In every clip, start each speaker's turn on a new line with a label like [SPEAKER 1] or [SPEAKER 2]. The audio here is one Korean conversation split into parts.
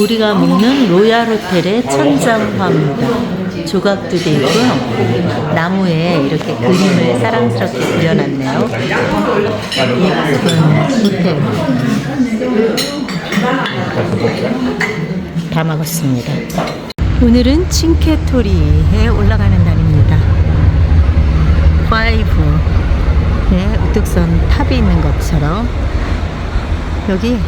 [SPEAKER 1] 우리가 묵는 로얄 호텔의 천장화입니다. 조각도 돼 있고요. 나무에 이렇게 그림을 사랑스럽게 그려놨네요. 예쁜 호텔. 다 먹었습니다. 오늘은 칭케토리에 올라가는 날입니다. 5. 네, 우뚝선 탑이 있는 것처럼 여기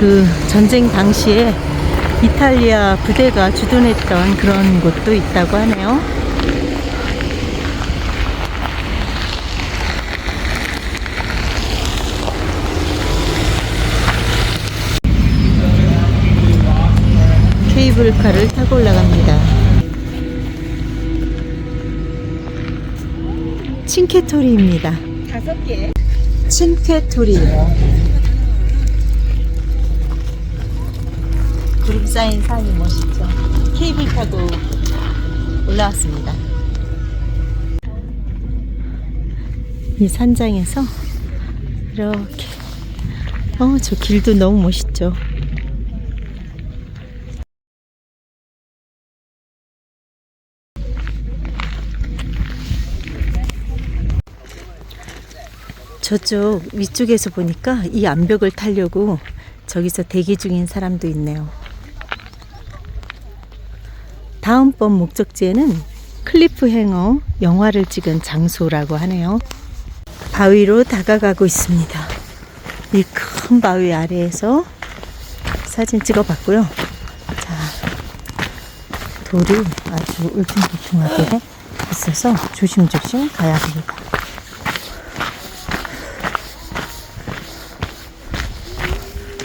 [SPEAKER 1] 그 전쟁 당시에 이탈리아 부대가 주둔했던 그런 곳도 있다고 하네요. 케이블카를 타고 올라갑니다. 칭케토리입니다.
[SPEAKER 2] 다섯 개.
[SPEAKER 1] 칭케토리 그룹 쌓인 산이 멋있죠. 케이블 타고 올라왔습니다. 이 산장에서 이렇게 어, 저 길도 너무 멋있죠. 저쪽 위쪽에서 보니까 이 암벽을 타려고 저기서 대기 중인 사람도 있네요. 다음번 목적지에는 클리프 행어 영화를 찍은 장소라고 하네요. 바위로 다가가고 있습니다. 이 큰 바위 아래에서 사진 찍어 봤고요. 자, 돌이 아주 울퉁불퉁하게 있어서 조심조심 가야 합니다.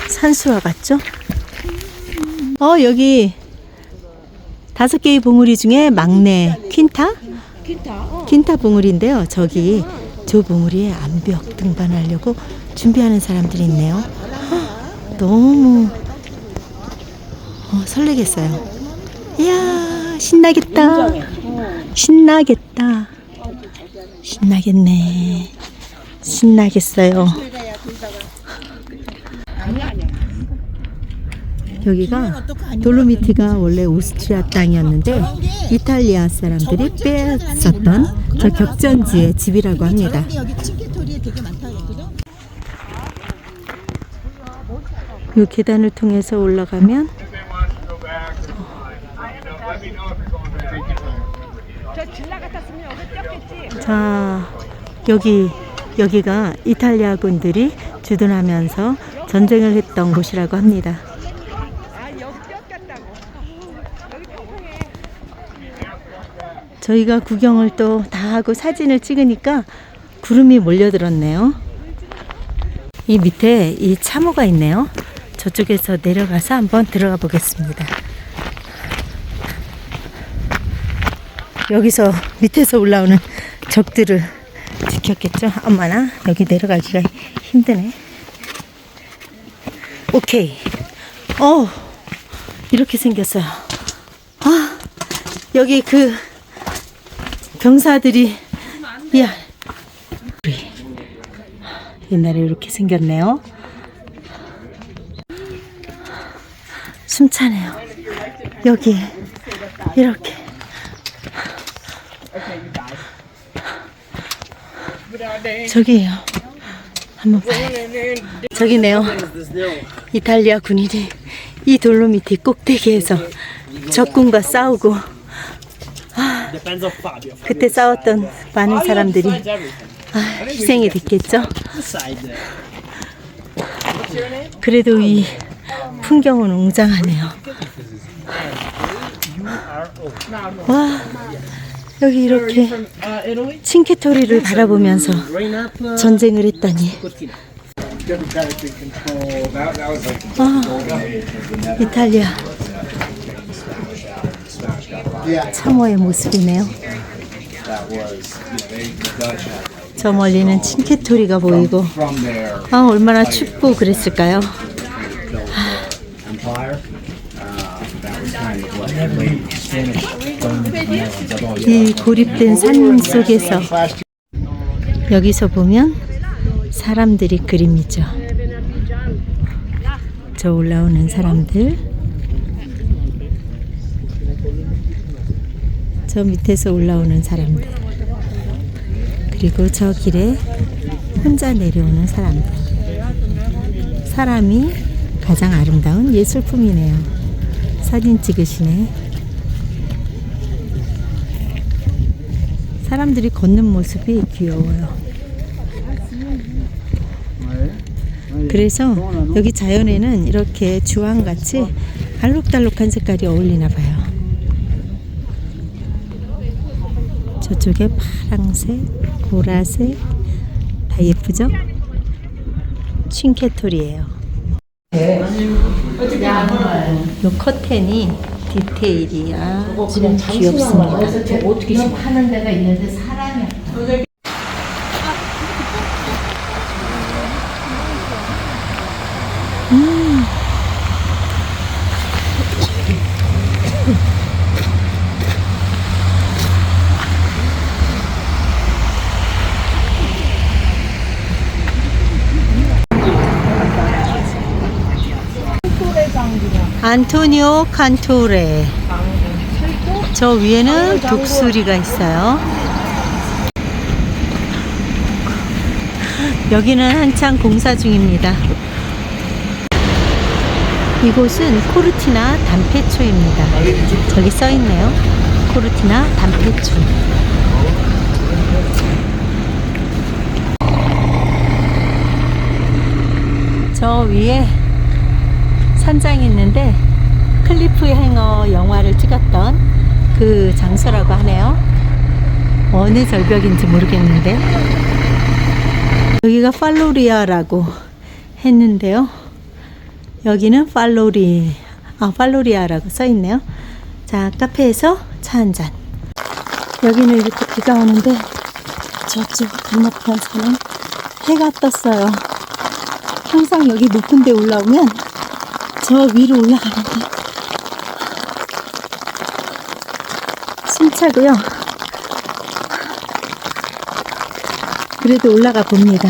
[SPEAKER 1] 산수와 같죠? 어, 여기 다섯 개의 봉우리 중에 막내 퀸타?
[SPEAKER 2] 퀸타. 어.
[SPEAKER 1] 봉우리인데요. 저기 저 봉우리에 암벽 등반하려고 준비하는 사람들이 있네요. 헉, 너무 어, 설레겠어요. 이야, 신나겠다. 신나겠다. 신나겠네. 신나겠어요. 여기가 돌로미티가 원래 오스트리아 땅이었는데 이탈리아 사람들이 빼앗았던 저 격전지의 집이라고 합니다.
[SPEAKER 2] 여기 칭케토리에 되게 많다 그죠?
[SPEAKER 1] 이 계단을 통해서 올라가면. 자 여기 여기가 이탈리아 군들이 주둔하면서 전쟁을 했던 곳이라고 합니다.
[SPEAKER 2] 아 여기 뛰었겠다고. 여기 평평해.
[SPEAKER 1] 저희가 구경을 또 다 하고 사진을 찍으니까 구름이 몰려들었네요. 이 밑에 이 참호가 있네요. 저쪽에서 내려가서 한번 들어가 보겠습니다. 여기서 밑에서 올라오는 적들을 지켰겠죠? 엄마나 여기 내려가기가 힘드네. 오케이. 어, 이렇게 생겼어요. 아, 여기 그 병사들이 야 옛날에 이렇게 생겼네요. 숨차네요. 여기 이렇게 저기에요. 한번 봐요. 저기네요. 이탈리아 군인이 이 돌로미티 꼭대기에서 적군과 싸우고. 그때 싸웠던 많은 사람들이 아, 희생이 됐겠죠. 그래도 이 풍경은 웅장하네요. 와, 여기 이렇게
[SPEAKER 3] Uh.
[SPEAKER 1] 칭케토리를 바라보면서. 전쟁을 했다니. 아, 이탈리아 참호의 모습이네요. 저 멀리는 칭케토리가 보이고 아 얼마나 춥고 그랬을까요? 이 고립된 산 속에서 여기서 보면 사람들이 그림이죠. 밑에서 올라오는 사람들. 저 밑에서 올라오는 사람들. 그리고 저 길에 혼자 내려오는 사람들. 사람이 가장 아름다운 예술품이네요. 사진 찍으시네. 사람들이 걷는 모습이 귀여워요. 그래서 여기 자연에는 이렇게 주황같이 알록달록한 색깔이 어울리나 봐요. 저쪽에 파랑색, 보라색 다 예쁘죠? 칭케토리예요. 요 커튼이 디테일이야. 좀 귀엽습니다.
[SPEAKER 4] 어떻게 하는 데가 있는데 사람이
[SPEAKER 1] 안토니오 칸토레. 저 위에는 독수리가 있어요. 여기는 한창 공사 중입니다. 이곳은 코르티나 담페초입니다. 저기 써 있네요. 코르티나 담페초. 저 위에 산장이 있는데 클리프 행어 영화를 찍었던 그 장소라고 하네요. 어느 절벽인지 모르겠는데 여기가 팔로리아라고 했는데요. 여기는 팔로리 아 팔로리아라고 써 있네요. 자 카페에서 차 한 잔. 여기는 이렇게 비가 오는데 저쪽 건너편에서는 해가 떴어요. 항상 여기 높은 데 올라오면 저 위로 올라가는데 숨차고요. 그래도 올라가 봅니다.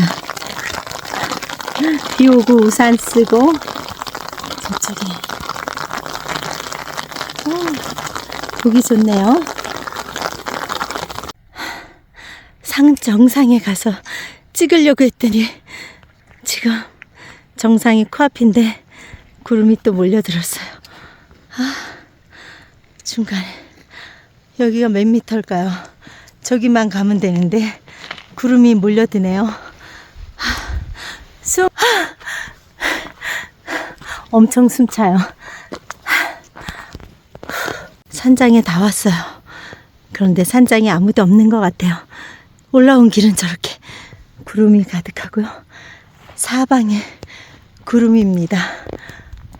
[SPEAKER 1] 비 오고 우산 쓰고 저쪽에 오, 보기 좋네요. 상 정상에 가서 찍으려고 했더니 지금 정상이 코앞인데 구름이 또 몰려들었어요. 아, 중간에. 여기가 몇 미터일까요? 저기만 가면 되는데, 구름이 몰려드네요. 아, 숨, 아, 엄청 숨차요. 산장에 다 왔어요. 그런데 산장에 아무도 없는 것 같아요. 올라온 길은 저렇게 구름이 가득하고요. 사방에 구름입니다.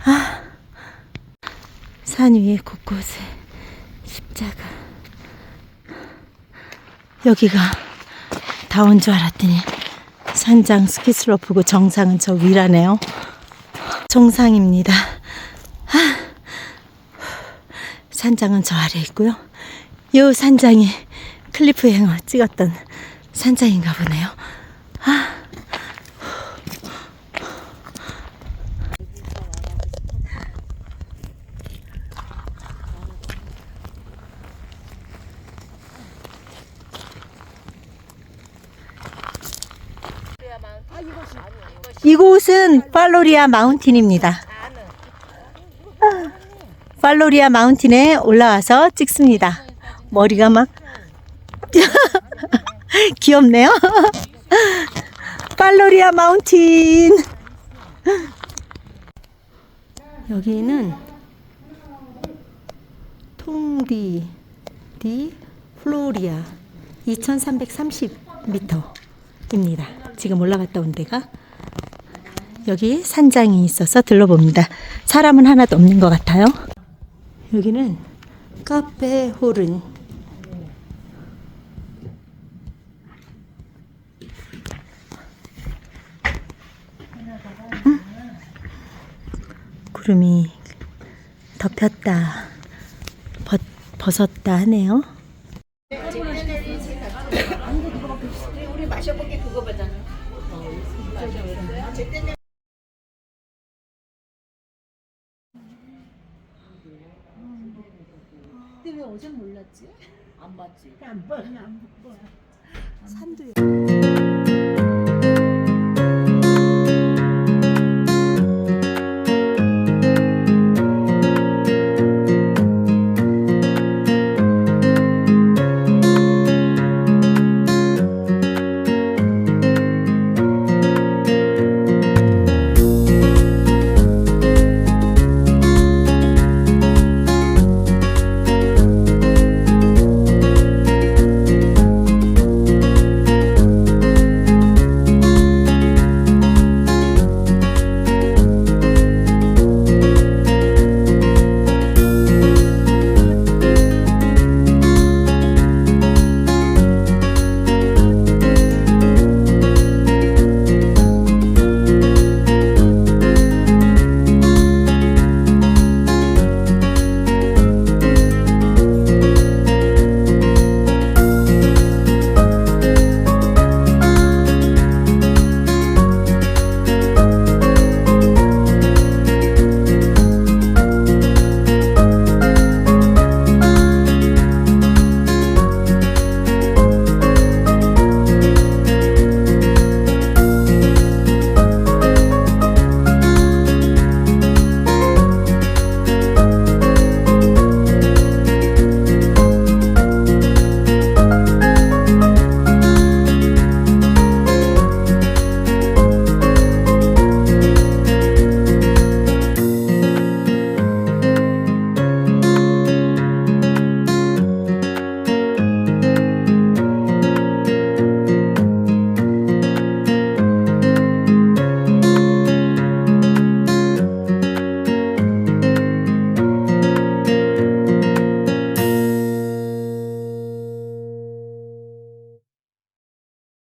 [SPEAKER 1] 아, 산 위에 곳곳에 십자가. 여기가 다 온 줄 알았더니 산장 스키슬로프고 정상은 저 위라네요. 정상입니다. 아, 산장은 저 아래 있고요. 요 산장이 클리프 행어 찍었던 산장인가 보네요. 아, 이곳은 팔로리아 마운틴입니다. 팔로리아 마운틴에 올라와서 찍습니다. 머리가 막 귀엽네요. 팔로리아 마운틴. 여기는 통디 디 플로리아 2330m입니다. 지금 올라갔다 온 데가 여기 산장이 있어서 들러봅니다. 사람은 하나도 없는 것 같아요. 여기는 카페 호른. 음? 구름이 덮였다, 벗, 벗었다 하네요.
[SPEAKER 2] 우리 마셔본 게 그거 보잖아. 어제 몰랐지?
[SPEAKER 4] 안 봤지.
[SPEAKER 2] 안 봐, 안 봐.
[SPEAKER 1] 산도요.